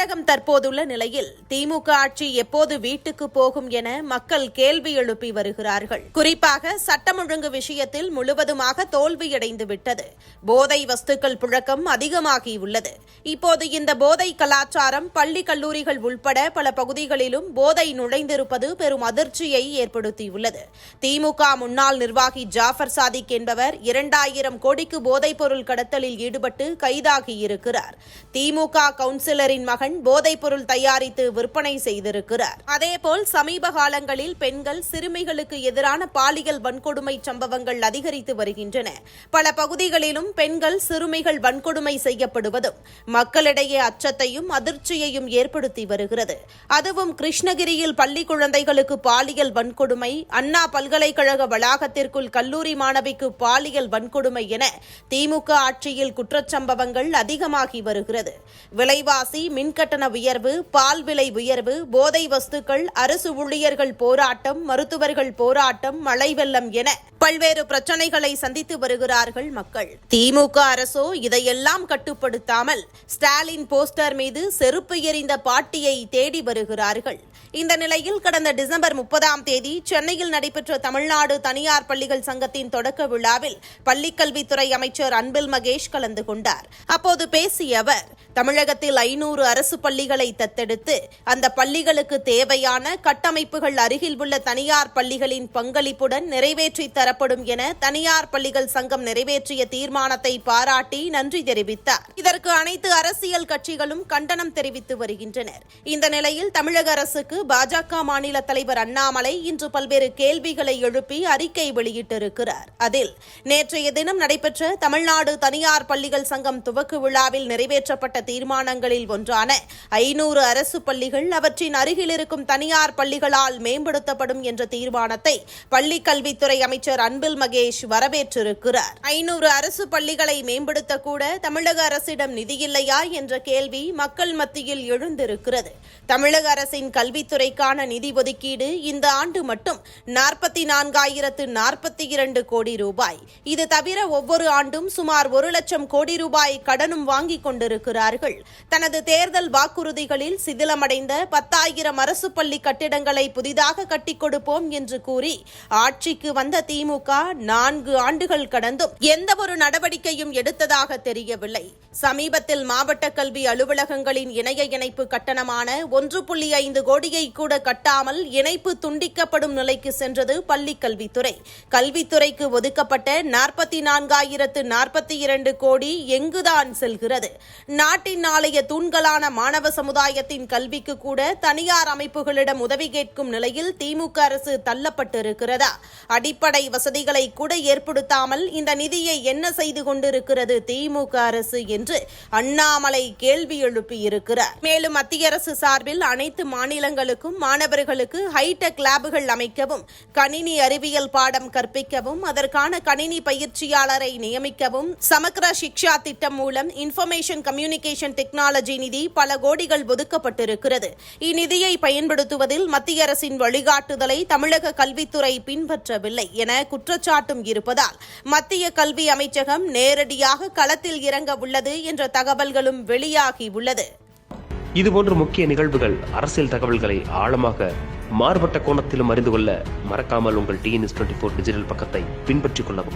தமிழகம் தற்போதுள்ள நிலையில் திமுக ஆட்சி எப்போது வீட்டுக்கு போகும் என மக்கள் கேள்வி எழுப்பி வருகிறார்கள். குறிப்பாக சட்டம் ஒழுங்கு விஷயத்தில் முழுவதுமாக தோல்வியடைந்து விட்டது. போதை வஸ்துக்கள் புழக்கம் அதிகமாகியுள்ளது இப்போது இந்த போதை கலாச்சாரம் பள்ளி கல்லூரிகள் உள்பட பல பகுதிகளிலும் போதை நுழைந்திருப்பது பெரும் அதிர்ச்சியை ஏற்படுத்தியுள்ளது. திமுக முன்னாள் நிர்வாகி ஜாஃபர் சாதிக் என்பவர் இரண்டாயிரம் கோடிக்கு போதைப் பொருள் கடத்தலில் ஈடுபட்டு கைதாகியிருக்கிறார். திமுக கவுன்சிலரின் மகன் போதைப் பொருள் தயாரித்து விற்பனை செய்திருக்கிறார். அதேபோல் சமீப காலங்களில் பெண்கள் சிறுமிகளுக்கு எதிரான பாலியல் வன்கொடுமை சம்பவங்கள் அதிகரித்து வருகின்றன. பல பகுதிகளிலும் பெண்கள் சிறுமிகள் வன்கொடுமை செய்யப்படுவதும் மக்களிடையே அச்சத்தையும் அதிர்ச்சியையும் ஏற்படுத்தி வருகிறது. அதுவும் கிருஷ்ணகிரியில் பள்ளி குழந்தைகளுக்கு பாலியல் வன்கொடுமை அண்ணா பல்கலைக்கழக வளாகத்திற்குள் கல்லூரி மாணவிக்கு பாலியல் வன்கொடுமை என திமுக ஆட்சியில் குற்றச்சம்பவங்கள் அதிகமாகி வருகிறது. விலைவாசி மின்கட்டண உயர்வு பால் விலை உயர்வு போதை வஸ்துக்கள் அரசு ஊழியர்கள் போராட்டம் மருத்துவர்கள் போராட்டம் மழை வெள்ளம் என பல்வேறு பிரச்சனைகளை சந்தித்து வருகிறார்கள் மக்கள். திமுக அரசோ இதையெல்லாம் கட்டுப்படுத்தாமல் ஸ்டாலின் போஸ்டர் மீது செருப்பு எறிந்த பாட்டியை தேடி வருகிறார்கள். இந்த நிலையில் கடந்த டிசம்பர் முப்பதாம் தேதி சென்னையில் நடைபெற்ற தமிழ்நாடு தனியார் பள்ளிகள் சங்கத்தின் தொடக்க விழாவில் பள்ளிக்கல்வித்துறை அமைச்சர் அன்பில் மகேஷ் கலந்து கொண்டார். அப்போது பேசிய அவர் தமிழகத்தில் ஐநூறு அரசு பள்ளிகளை தத்தெடுத்து அந்த பள்ளிகளுக்கு தேவையான கட்டமைப்புகள் அருகில் உள்ள தனியார் பள்ளிகளின் பங்களிப்புடன் நிறைவேற்றி தரப்படும் என தனியார் பள்ளிகள் சங்கம் நிறைவேற்றிய தீர்மானத்தை பாராட்டி நன்றி தெரிவித்தார். இதற்கு அனைத்து அரசியல் கட்சிகளும் கண்டனம் தெரிவித்து வருகின்றனர். இந்த நிலையில் தமிழக அரசுக்கு பாஜக மாநில தலைவர் அண்ணாமலை இன்று பல்வேறு கேள்விகளை எழுப்பி அறிக்கை வெளியிட்டிருக்கிறார். அதில் நேற்றைய தினம் நடைபெற்ற தமிழ்நாடு தனியார் பள்ளிகள் சங்கம் துவக்கு விழாவில் நிறைவேற்றப்பட்ட தீர்மானங்களில் ஒன்றான ஐநூறு அரசு பள்ளிகள் அவற்றின் அருகில் இருக்கும் தனியார் பள்ளிகளால் மேம்படுத்தப்படும் என்ற தீர்மானத்தை பள்ளிக் கல்வித்துறை அமைச்சர் அன்பில் மகேஷ் வரவேற்றிருக்கிறார். ஐநூறு அரசு பள்ளிகளை மேம்படுத்த கூட தமிழக அரசிடம் நிதியில்லையா என்ற கேள்வி மக்கள் மத்தியில் எழுந்திருக்கிறது. தமிழக அரசின் கல்வித்துறைக்கான நிதி ஒதுக்கீடு இந்த ஆண்டு மட்டும் நாற்பத்தி நான்காயிரத்து நாற்பத்தி இரண்டு கோடி ரூபாய். இது தவிர ஒவ்வொரு ஆண்டும் சுமார் ஒரு லட்சம் கோடி ரூபாய் கடனும் வாங்கிக் கொண்டிருக்கிறார். கொண்டிருக்கிறார்கள் தனது தேர்தல் வாக்குறுதிகளில் சிதிலமடைந்த பத்தாயிரம் அரசு பள்ளி கட்டிடங்களை புதிதாக கட்டிக் கொடுப்போம் என்று கூறி ஆட்சிக்கு வந்த திமுக நான்கு ஆண்டுகள் கடந்தும் எந்த ஒரு நடவடிக்கையும் எடுத்ததாக தெரியவில்லை. சமீபத்தில் மாவட்ட கல்வி அலுவலகங்களின் இணைய இணைப்பு கட்டணமான ஒன்று புள்ளி ஐந்து கோடியை கூட கட்டாமல் இணைப்பு துண்டிக்கப்படும் நிலைக்கு சென்றது பள்ளிக் கல்வித்துறை. கல்வித்துறைக்கு ஒதுக்கப்பட்ட நாற்பத்தி நான்காயிரத்து நாற்பத்தி இரண்டு கோடி எங்குதான் செல்கிறது? நாட்டின் நாளைய தூண்களான மாணவ சமுதாயத்தின் கல்விக்கு கூட தனியார் அமைப்புகளிடம் உதவி கேட்கும் நிலையில் திமுக அரசு தள்ளப்பட்டிருக்கிறதா? அடிப்படை வசதிகளை கூட ஏற்படுத்தாமல் இந்த நிதியை என்ன செய்து கொண்டிருக்கிறது திமுக அரசு என்று அண்ணாமலை கேள்வி எழுப்பியிருக்கிறார். மேலும் மத்திய அரசு சார்பில் அனைத்து மாநிலங்களுக்கும் மாணவர்களுக்கு ஹைடெக் லேபுகள் அமைக்கவும் கணினி அறிவியல் பாடம் கற்பிக்கவும் அதற்கான கணினி பயிற்சியாளரை நியமிக்கவும் சமக்ர சிக்ஷா திட்டம் மூலம் இன்ஃபர்மேஷன் கம்யூனிகேஷன் டெக்னாலஜி நிதி பல கோடிகள் ஒதுக்கப்பட்டிருக்கிறது. இந்நிதியை பயன்படுத்துவதில் மத்திய அரசின் வழிகாட்டுதலை தமிழக கல்வித்துறை பின்பற்றவில்லை என குற்றச்சாட்டும் இருப்பதால் மத்திய கல்வி அமைச்சகம் நேரடியாக களத்தில் இறங்க உள்ளது என்ற தகவல்களும் வெளியாகியுள்ளது இதுபோன்ற முக்கிய நிகழ்வுகள் அரசியல் தகவல்களை ஆழமாக மாறுபட்ட கோணத்திலும் அறிந்து கொள்ள மறக்காமல் உங்கள் டிஎன்எஸ் டுவெண்ட்டி ஃபோர் டிஜிட்டல் பக்கத்தை பின்பற்றிக் கொள்ளவும்.